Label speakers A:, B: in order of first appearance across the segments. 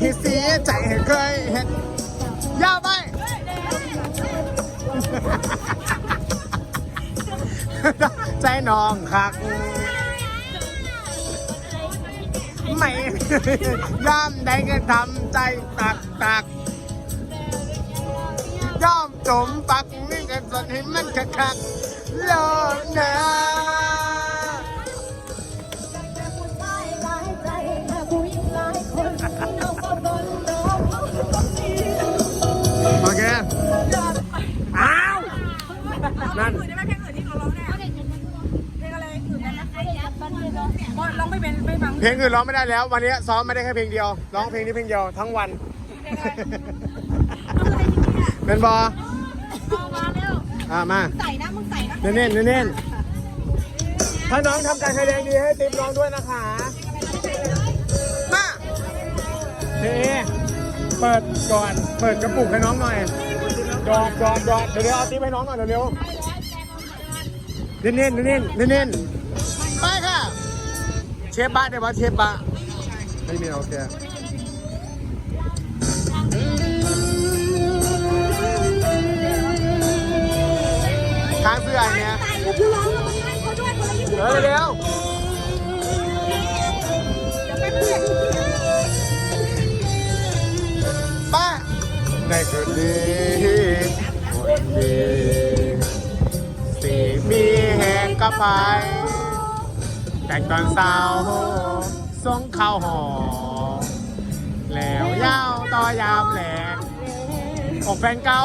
A: พี่สีใจเคยเห็นยาไปใจน้องคัก ไม่ย่ำใดก็ทำใจตักตักย่อมจมปักนี่กันสนให้มันคักคักโลกนะ
B: บอลร้องไม่เป็นไม่ฟัง
A: เพลงอื่นร้องไม่ได้แล้ว วันนี้ซ้อมไม่ได้แค่เพลงเดียวร้องเพลงนี้เพลงเดียวทั้งวันเป็นบอ
B: เอามาเร็ว
A: อ่ามา
B: ใส่นะมึงใส่นะ
A: เน้นๆเน้นๆถ้าน้องทำการแสดงดีให้ติปน้องด้วยนะคะมาเฮ้เปิดก่อนเปิดกระปุกให้น้องหน่อยดอดดอดดอดเดี๋ยวเดี๋ยวเอาติปให้น้องหน่อยเร็วๆเน้นๆเน้นๆเน้นๆไปค่ะเช ฟบะเดี๋ยวมาเชฟบะไม่มีโอเคค้างเสื้ออันเนี้ย
C: เดี๋ยวพี่ร้องแล้วมันให้เขาด้วยคนละยี่สิบ
A: เร็วเร็วป้าในคืนนี้วันดีสีมีแห่งกระพาย แต่งตอนสาวทรงข้าวหอมแล้วยาวต่อยามแหลกอกแฟนเก่า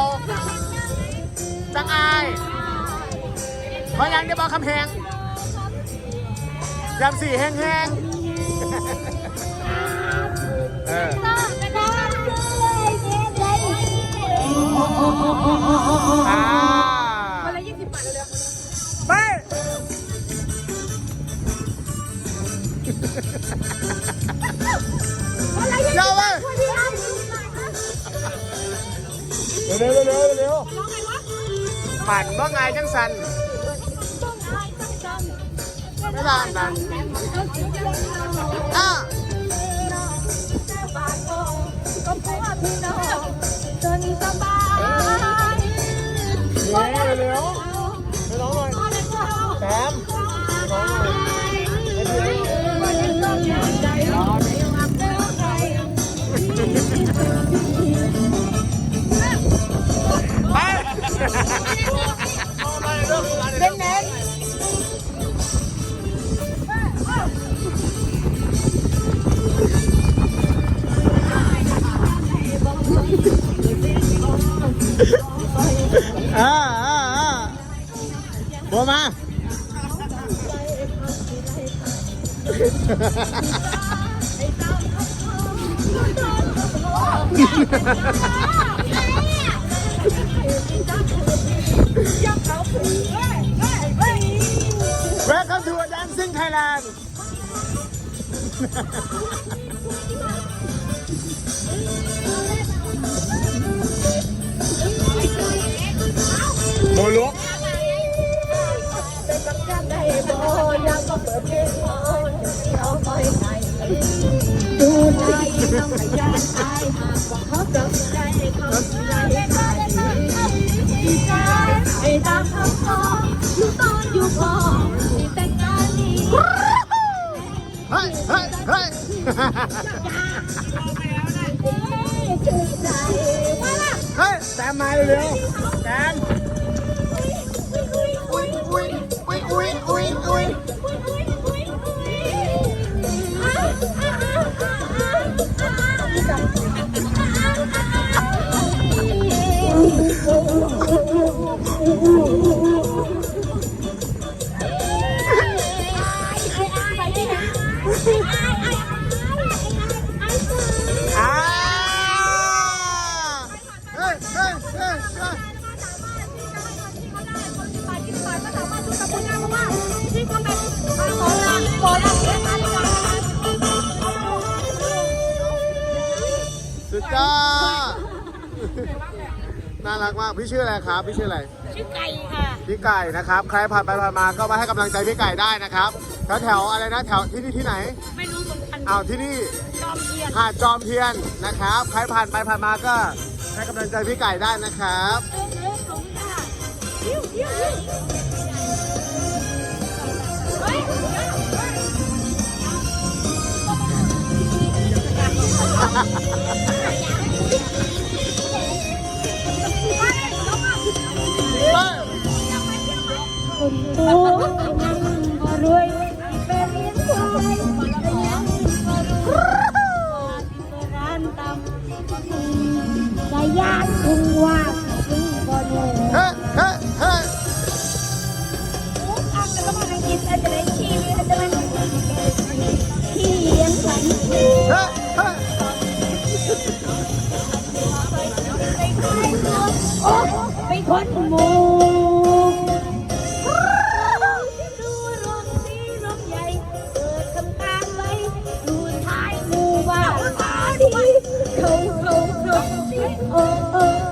A: จังอายเพราะยังได้บอกคำแหงยำสี่แห้งเอออ่า
B: เร็ว
A: เร็วเร็วเร็วปั่นว่าไงจังสันไม่ลานนั้นอะ Welcome to dancing Thailand โมลุก
C: ดู เขาจะใจเขาใจเขาดีใจไอ้ตาคำขอลูกตอนอยู่พอที่แต่งงานนี้
A: เฮ้ยเฮ้ยเฮ้ยเฮ้ยแซมมาเร็วๆแซม
C: อุ้ยอุ้ยอุ้ย
A: อุ้ยอุ้ยอุ้ยอุ้ย สุดยอดน่ารักมาก พี่ชื่ออะไรครับ พี่ชื่ออะไร
B: ชื่อไก่ค่ะ
A: พี่ไก่นะครับ ใครผ่านไปผ่านมาก็มาให้กำลังใจพี่ไก่ได้นะครับ แถวแถวอะไรนะแถวที่นี่ที่ไหน
B: ไม่รู้เหมือนกัน
A: อ้าวที่นี่
B: จอมเทียน
A: หาดจอมเทียนนะครับ ใครผ่านไปผ่านมาก็ให้กำลังใจพี่ไก่ได้นะครับ
B: เออเออผมค่ะยิ้วยิ้วยิ้วเฮ้ย
A: เ Oh.
C: โอ้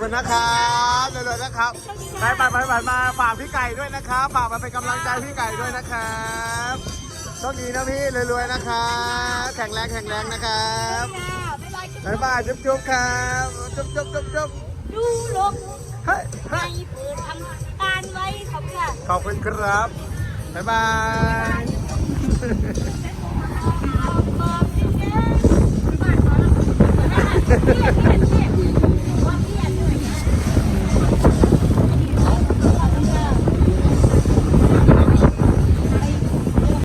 A: คุณนะครับเรื่อยๆนะครับไปไปไปไปมาฝากพี่ไก่ด้วยนะครับฝากมาเป็นกำลังใจพี่ไก่ด้วยนะครับโชคดีนะพี่รวยๆนะครับแข็งแรงแข็งแรงนะครับบ๊ายบายจุ๊บจุ๊บครับจุ๊บจุ๊บจุ๊บจุ๊บ
C: ดูลง
A: เฮ้ย
C: ให้
A: เฮ้ย
C: เปิดทำการไว้ครับค่ะ
A: ขอบคุณครับบ๊ายบาย